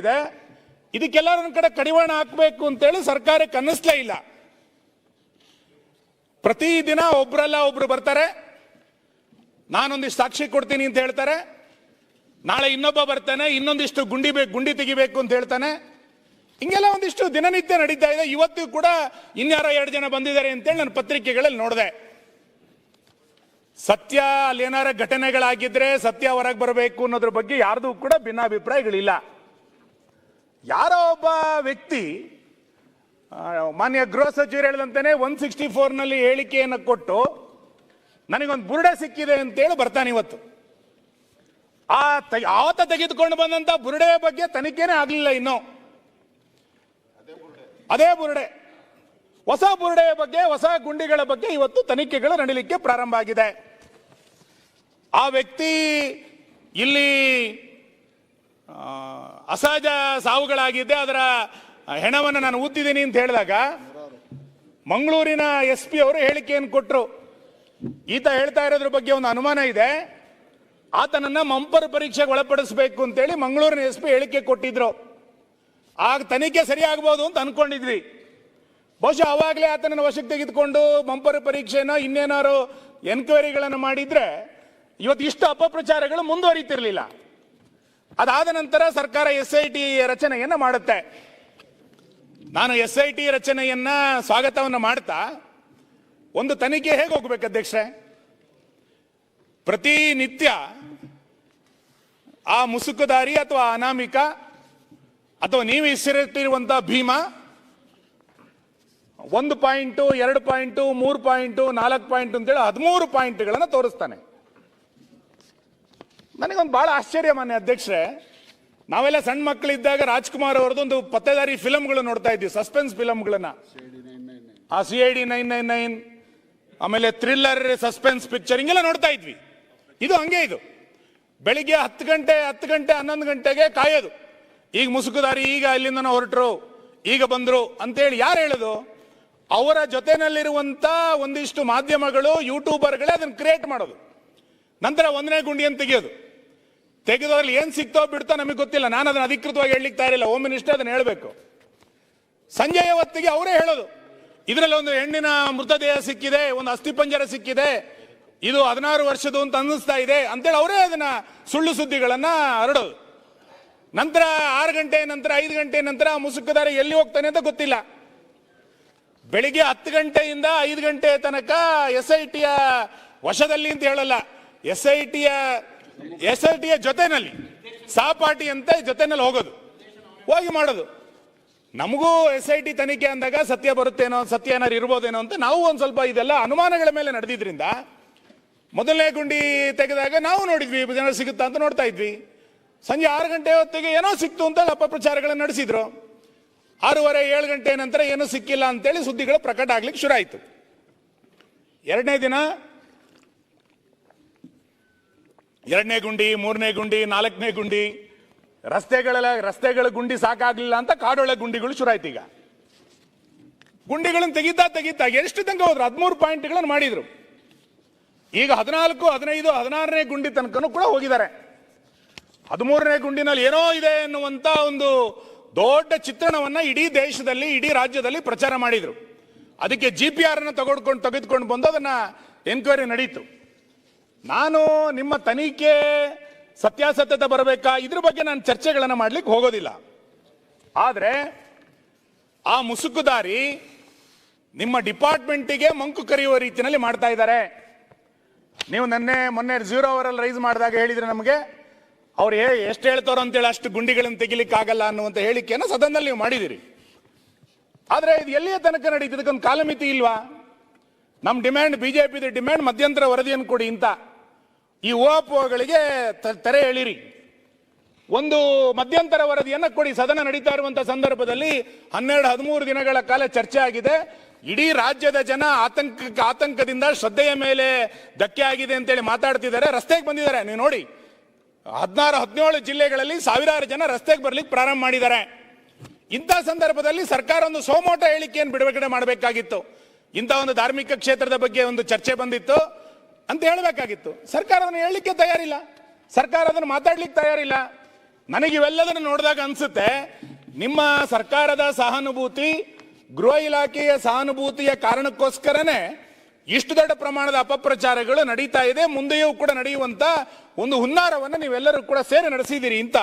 ಇದೆ. ಇದಕ್ಕೆಲ್ಲ ನನ್ನ ಕಡೆ ಕಡಿವಾಣ ಹಾಕಬೇಕು ಅಂತೇಳಿ ಸರ್ಕಾರಕ್ಕೆ ಅನ್ನಿಸ್ಲೇ ಇಲ್ಲ. ಪ್ರತಿದಿನ ಒಬ್ರಲ್ಲ ಒಬ್ರು ಬರ್ತಾರೆ. ನಾನೊಂದಿಷ್ಟು ಸಾಕ್ಷಿ ಕೊಡ್ತೀನಿ ಅಂತ ಹೇಳ್ತಾರೆ. ನಾಳೆ ಇನ್ನೊಬ್ಬ ಬರ್ತಾನೆ, ಇನ್ನೊಂದಿಷ್ಟು ಗುಂಡಿ ಬೇಕು ಗುಂಡಿ ತೆಗಿಬೇಕು ಅಂತ ಹೇಳ್ತಾನೆ. ಹಿಂಗೆಲ್ಲ ಒಂದಿಷ್ಟು ದಿನನಿತ್ಯ ನಡೀತಾ ಇದೆ. ಇವತ್ತು ಕೂಡ ಇನ್ಯಾರೋ ಎರಡು ಜನ ಬಂದಿದ್ದಾರೆ ಅಂತೇಳಿ ನಾನು ಪತ್ರಿಕೆಗಳಲ್ಲಿ ನೋಡಿದೆ. ಸತ್ಯ ಅಲ್ಲಿ ಏನಾರ ಘಟನೆಗಳಾಗಿದ್ರೆ ಸತ್ಯ ಹೊರಗೆ ಬರಬೇಕು ಅನ್ನೋದ್ರ ಬಗ್ಗೆ ಯಾರ್ದು ಕೂಡ ಭಿನ್ನಾಭಿಪ್ರಾಯಗಳಿಲ್ಲ. ಯಾರೋ ಒಬ್ಬ ವ್ಯಕ್ತಿ ಮಾನ್ಯ ಗೃಹ ಸಚಿವರು ಹೇಳಿದಂತಾನೆ ಒನ್ ಸಿಕ್ಸ್ಟಿ ಫೋರ್ನಲ್ಲಿ ಹೇಳಿಕೆಯನ್ನು ಕೊಟ್ಟು, ನನಗೊಂದು ಬುರುಡೆ ಸಿಕ್ಕಿದೆ ಅಂತೇಳಿ ಬರ್ತಾನೆ ಇವತ್ತು. ಆ ಆತ ತೆಗೆದುಕೊಂಡು ಬಂದಂತ ಬುರುಡೆ ಬಗ್ಗೆ ತನಿಖೆನೇ ಆಗಲಿಲ್ಲ ಇನ್ನು. ಅದೇ ಬುರುಡೆ. ಹೊಸ ಬುರುಡೆಯ ಬಗ್ಗೆ, ಹೊಸ ಗುಂಡಿಗಳ ಬಗ್ಗೆ ಇವತ್ತು ತನಿಖೆಗಳು ನಡೀಲಿಕ್ಕೆ ಪ್ರಾರಂಭ ಆಗಿದೆ. ಆ ವ್ಯಕ್ತಿ ಇಲ್ಲಿ ಅಸಹಜ ಸಾವುಗಳಾಗಿದ್ದೆ ಅದರ ಹೆಣವನ್ನು ನಾನು ಊತಿದ್ದೀನಿ ಅಂತ ಹೇಳಿದಾಗ, ಮಂಗಳೂರಿನ ಎಸ್ ಪಿ ಅವರು ಹೇಳಿಕೆಯನ್ನು ಕೊಟ್ಟರು ಈತ ಹೇಳ್ತಾ ಇರೋದ್ರ ಬಗ್ಗೆ ಒಂದು ಅನುಮಾನ ಇದೆ. ಆತನನ್ನ ಮಂಪರ್ ಪರೀಕ್ಷೆಗೆ ಒಳಪಡಿಸಬೇಕು ಅಂತೇಳಿ ಮಂಗಳೂರಿನ ಎಸ್ ಪಿ ಹೇಳಿಕೆ ಕೊಟ್ಟಿದ್ರು. ಆಗ ತನಿಖೆ ಸರಿ ಆಗ್ಬೋದು ಅಂತ ಅನ್ಕೊಂಡಿದ್ವಿ. ಬಹುಶಃ ಅವಾಗಲೇ ಆತನನ್ನು ವಶಕ್ಕೆ ತೆಗೆದುಕೊಂಡು ಮಂಪರ್ ಪರೀಕ್ಷೆನ ಇನ್ನೇನಾರು ಎನ್ಕ್ವೈರಿಗಳನ್ನು ಮಾಡಿದ್ರೆ ಇವತ್ತು ಇಷ್ಟು ಅಪಪ್ರಚಾರಗಳು ಮುಂದುವರಿತಿರ್ಲಿಲ್ಲ. ಅದಾದ ನಂತರ ಸರ್ಕಾರ ಎಸ್ ಐ ಟಿ ರಚನೆಯನ್ನ ಮಾಡುತ್ತೆ. ನಾನು ಎಸ್ ಐ ಟಿ ರಚನೆಯನ್ನ ಸ್ವಾಗತವನ್ನು ಮಾಡ್ತಾ ಒಂದು ತನಿಖೆ ಹೇಗೆ ಹೋಗ್ಬೇಕು ಅಧ್ಯಕ್ಷರೇ? ಪ್ರತಿನಿತ್ಯ ಆ ಮುಸುಕುದಾರಿ ಅಥವಾ ಅನಾಮಿಕ ಅಥವಾ ನೀವು ಹೆಸರಿಟ್ಟಿರುವಂತಹ ಭೀಮ ಒಂದು ಪಾಯಿಂಟು, ಎರಡು ಪಾಯಿಂಟು, ಮೂರು ಪಾಯಿಂಟು, ನಾಲ್ಕು ಪಾಯಿಂಟ್ ಅಂತೇಳಿ ಹದಿಮೂರು ಪಾಯಿಂಟ್ಗಳನ್ನು ತೋರಿಸ್ತಾನೆ. ನನಗೊಂದು ಬಹಳ ಆಶ್ಚರ್ಯ ಮಾನ್ಯ ಅಧ್ಯಕ್ಷರೇ. ನಾವೆಲ್ಲ ಸಣ್ಣ ಮಕ್ಕಳಿದ್ದಾಗ ರಾಜ್ಕುಮಾರ್ ಅವರದೊಂದು ಪತ್ತೆದಾರಿ ಫಿಲಮ್ಗಳು ನೋಡ್ತಾ ಇದ್ವಿ, ಸಸ್ಪೆನ್ಸ್ ಫಿಲಮ್ಗಳನ್ನ ಆ C I D nine nine nine, ಆಮೇಲೆ ಥ್ರಿಲ್ಲರ್, ಸಸ್ಪೆನ್ಸ್ ಪಿಕ್ಚರ್, ಹಿಂಗೆಲ್ಲ ನೋಡ್ತಾ ಇದ್ವಿ. ಇದು ಹಂಗೆ ಇದು. ಬೆಳಿಗ್ಗೆ ಹತ್ತು ಗಂಟೆ ಹತ್ತು ಗಂಟೆ, ಹನ್ನೊಂದು ಗಂಟೆಗೆ ಕಾಯೋದು. ಈಗ ಮುಸುಕುದಾರಿ ಈಗ ಇಲ್ಲಿಂದ ಹೊರಟರು, ಈಗ ಬಂದ್ರು ಅಂತೇಳಿ ಯಾರು ಹೇಳೋದು? ಅವರ ಜೊತೆನಲ್ಲಿರುವಂತ ಒಂದಿಷ್ಟು ಮಾಧ್ಯಮಗಳು ಯೂಟ್ಯೂಬರ್ಗಳೇ ಅದನ್ನು ಕ್ರಿಯೇಟ್ ಮಾಡೋದು. ನಂತರ ಒಂದನೇ ಗುಂಡಿಯನ್ನು ತೆಗೆಯೋದು. ತೆಗೆದೋದ್ರಲ್ಲಿ ಏನ್ ಸಿಕ್ತೋ ಬಿಡ್ತೋ ನಮಗೆ ಗೊತ್ತಿಲ್ಲ. ನಾನು ಅದನ್ನ ಅಧಿಕೃತವಾಗಿ ಹೇಳಲಿಕ್ಕೆ ತಯಾರಿಲ್ಲ. ಹೋಮ್ ಮಿನಿಸ್ಟರ್ ಅದನ್ನ ಹೇಳಬೇಕು. ಸಂಜೆಯ ಹೊತ್ತಿಗೆ ಅವರೇ ಹೇಳೋದು. ಇದರಲ್ಲಿ ಒಂದು ಹೆಣ್ಣಿನ ಮೃತದೇಹ ಸಿಕ್ಕಿದೆ, ಒಂದು ಅಸ್ಥಿಪಂಜರ ಸಿಕ್ಕಿದೆ, ಇದು ಹದಿನಾರು ವರ್ಷದ್ದು ಅಂತ ಅನ್ನಿಸ್ತಾ ಇದೆ ಅಂತೇಳಿ ಅವರೇ ಅದನ್ನ ಸುಳ್ಳು ಸುದ್ದಿಗಳನ್ನ ಹರಡೋದು. ನಂತರ ಆರು ಗಂಟೆ ನಂತರ, ಐದು ಗಂಟೆ ನಂತರ ಮುಸುಕುದಾರ ಎಲ್ಲಿ ಹೋಗ್ತಾನೆ ಅಂತ ಗೊತ್ತಿಲ್ಲ. ಬೆಳಿಗ್ಗೆ ಹತ್ತು ಗಂಟೆಯಿಂದ ಐದು ಗಂಟೆ ತನಕ ಎಸ್ ಐ ಟಿಯ ವಶದಲ್ಲಿ ಅಂತ ಹೇಳಲ್ಲ. ಎಸ್ ಐ ಟಿಯ ಎಸ್ ಐ ಟಿಯ ಜೊತೆನಲ್ಲಿ ಸಹಪಾಠಿ ಅಂತ ಜೊತೆನಲ್ಲಿ ಹೋಗೋದು, ಹೋಗಿ ಮಾಡೋದು. ನಮಗೂ ಎಸ್ ಐ ಟಿ ತನಿಖೆ ಅಂದಾಗ ಸತ್ಯ ಬರುತ್ತೇನೋ, ಸತ್ಯ ಏನಾರು ಇರ್ಬೋದೇನೋ ಅಂತ ನಾವು ಒಂದು ಸ್ವಲ್ಪ ಇದೆಲ್ಲ ಅನುಮಾನಗಳ ಮೇಲೆ ನಡೆದಿದ್ರಿಂದ, ಮೊದಲನೇ ಗುಂಡಿ ತೆಗೆದಾಗ ನಾವು ನೋಡಿದ್ವಿ ಜನ ಸಿಗುತ್ತಾ ಅಂತ ನೋಡ್ತಾ ಇದ್ವಿ. ಸಂಜೆ ಆರು ಗಂಟೆ ಹೊತ್ತಿಗೆ ಏನೋ ಸಿಕ್ತು ಅಂತ ಅಪಪ್ರಚಾರಗಳನ್ನು ನಡೆಸಿದ್ರು. ಆರೂವರೆ, ಏಳು ಗಂಟೆ ನಂತರ ಏನೂ ಸಿಕ್ಕಿಲ್ಲ ಅಂತೇಳಿ ಸುದ್ದಿಗಳು ಪ್ರಕಟ ಆಗ್ಲಿಕ್ಕೆ ಶುರು ಆಯಿತು. ಎರಡನೇ ದಿನ ಎರಡನೇ ಗುಂಡಿ, ಮೂರನೇ ಗುಂಡಿ, ನಾಲ್ಕನೇ ಗುಂಡಿ. ರಸ್ತೆಗಳೆಲ್ಲ, ರಸ್ತೆಗಳ ಗುಂಡಿ ಸಾಕಾಗ್ಲಿಲ್ಲ ಅಂತ ಕಾಡೊಳೆ ಗುಂಡಿಗಳು ಶುರು ಆಯ್ತು ಈಗ ಗುಂಡಿಗಳನ್ನು ತೆಗಿತಾ ತೆಗಿತಾ ಎಷ್ಟು ತನಕ ಹೋದ್ರು? ಹದಿಮೂರು ಪಾಯಿಂಟ್ಗಳನ್ನು ಮಾಡಿದ್ರು. ಈಗ ಹದಿನಾಲ್ಕು, ಹದಿನೈದು, ಹದಿನಾರನೇ ಗುಂಡಿ ತನಕನೂ ಕೂಡ ಹೋಗಿದ್ದಾರೆ. ಹದಿಮೂರನೇ ಗುಂಡಿನಲ್ಲಿ ಏನೋ ಇದೆ ಎನ್ನುವಂತ ಒಂದು ದೊಡ್ಡ ಚಿತ್ರಣವನ್ನ ಇಡೀ ದೇಶದಲ್ಲಿ, ಇಡೀ ರಾಜ್ಯದಲ್ಲಿ ಪ್ರಚಾರ ಮಾಡಿದ್ರು. ಅದಕ್ಕೆ ಜಿ ಪಿ ಆರ್ ಅನ್ನು ತಗೊಂಡ್ಕೊಂಡು ತೆಗೆದುಕೊಂಡು ಬಂದು ಅದನ್ನು ಎನ್ಕ್ವೈರಿ ನಡೀತು. ನಾನು ನಿಮ್ಮ ತನಿಖೆ ಸತ್ಯಾಸತ್ಯತೆ ಬರಬೇಕಾ? ಇದ್ರ ಬಗ್ಗೆ ನಾನು ಚರ್ಚೆಗಳನ್ನು ಮಾಡ್ಲಿಕ್ಕೆ ಹೋಗೋದಿಲ್ಲ. ಆದರೆ ಆ ಮುಸುಕುದಾರಿ ನಿಮ್ಮ ಡಿಪಾರ್ಟ್ಮೆಂಟಿಗೆ ಮಂಕು ಕರೆಯುವ ರೀತಿಯಲ್ಲಿ ಮಾಡ್ತಾ ಇದ್ದಾರೆ. ನೀವು ನನ್ನೆ, ಮೊನ್ನೆ ಝೀರೋ ಅವರಲ್ಲಿ ರೈಸ್ ಮಾಡಿದಾಗ ಹೇಳಿದ್ರೆ ನಮಗೆ, ಅವ್ರು ಹೇ, ಎಷ್ಟು ಹೇಳ್ತಾರೋ ಅಂತೇಳಿ ಅಷ್ಟು ಗುಂಡಿಗಳನ್ನು ತೆಗಿಲಿಕ್ಕಾಗಲ್ಲ ಅನ್ನುವಂತ ಹೇಳಿಕೆಯನ್ನು ಸದನದಲ್ಲಿ ನೀವು ಮಾಡಿದಿರಿ ಆದರೆ ಇದು ಎಲ್ಲಿಯ ತನಕ ನಡೀತು? ಇದಕ್ಕೊಂದು ಕಾಲಮಿತಿ ಇಲ್ವಾ? ನಮ್ಮ ಡಿಮ್ಯಾಂಡ್ ಬಿಜೆಪಿ ಡಿಮ್ಯಾಂಡ್ ಮಧ್ಯಂತರ ವರದಿಯನ್ನು ಕೊಡಿ ಅಂತ. ಈ ಓಪೋಗಳಿಗೆ ತೆರೆ ಎಳಿರಿ. ಒಂದು ಮಧ್ಯಂತರ ವರದಿಯನ್ನು ಕೊಡಿ. ಸದನ ನಡೀತಾ ಇರುವಂತಹ ಸಂದರ್ಭದಲ್ಲಿ ಹನ್ನೆರಡು, ಹದಿಮೂರು ದಿನಗಳ ಕಾಲ ಚರ್ಚೆ ಆಗಿದೆ. ಇಡೀ ರಾಜ್ಯದ ಜನ ಆತಂಕ, ಆತಂಕದಿಂದ ಶ್ರದ್ಧೆಯ ಮೇಲೆ ಧಕ್ಕೆ ಆಗಿದೆ ಅಂತೇಳಿ ಮಾತಾಡ್ತಿದ್ದಾರೆ. ರಸ್ತೆಗೆ ಬಂದಿದ್ದಾರೆ. ನೀವು ನೋಡಿ, ಹದಿನಾರು, ಹದಿನೇಳು ಜಿಲ್ಲೆಗಳಲ್ಲಿ ಸಾವಿರಾರು ಜನ ರಸ್ತೆಗೆ ಬರ್ಲಿಕ್ಕೆ ಪ್ರಾರಂಭ ಮಾಡಿದ್ದಾರೆ. ಇಂಥ ಸಂದರ್ಭದಲ್ಲಿ ಸರ್ಕಾರ ಒಂದು ಸೋಮೋಟ ಹೇಳಿಕೆಯನ್ನು ಬಿಡುಗಡೆ ಮಾಡಬೇಕಾಗಿತ್ತು. ಇಂಥ ಒಂದು ಧಾರ್ಮಿಕ ಕ್ಷೇತ್ರದ ಬಗ್ಗೆ ಒಂದು ಚರ್ಚೆ ಬಂದಿತ್ತು. ಅಂತ ಹೇಳಬೇಕಾಗಿತ್ತು. ಸರ್ಕಾರ ಅದನ್ನು ಹೇಳಲಿಕ್ಕೆ ತಯಾರಿಲ್ಲ. ಸರ್ಕಾರ ಅದನ್ನು ಮಾತಾಡ್ಲಿಕ್ಕೆ ತಯಾರಿಲ್ಲ. ನನಗೆ ಇವೆಲ್ಲದನ್ನು ನೋಡಿದಾಗ ಅನ್ಸುತ್ತೆ, ನಿಮ್ಮ ಸರ್ಕಾರದ ಸಹಾನುಭೂತಿ, ಗೃಹ ಇಲಾಖೆಯ ಸಹಾನುಭೂತಿಯ ಕಾರಣಕ್ಕೋಸ್ಕರನೇ ಇಷ್ಟು ದೊಡ್ಡ ಪ್ರಮಾಣದ ಅಪಪ್ರಚಾರಗಳು ನಡೀತಾ ಇದೆ. ಮುಂದೆಯೂ ಕೂಡ ನಡೆಯುವಂತ ಒಂದು ಹುನ್ನಾರವನ್ನು ನೀವೆಲ್ಲರೂ ಕೂಡ ಸೇರಿ ನಡೆಸಿದ್ದೀರಿ ಅಂತ.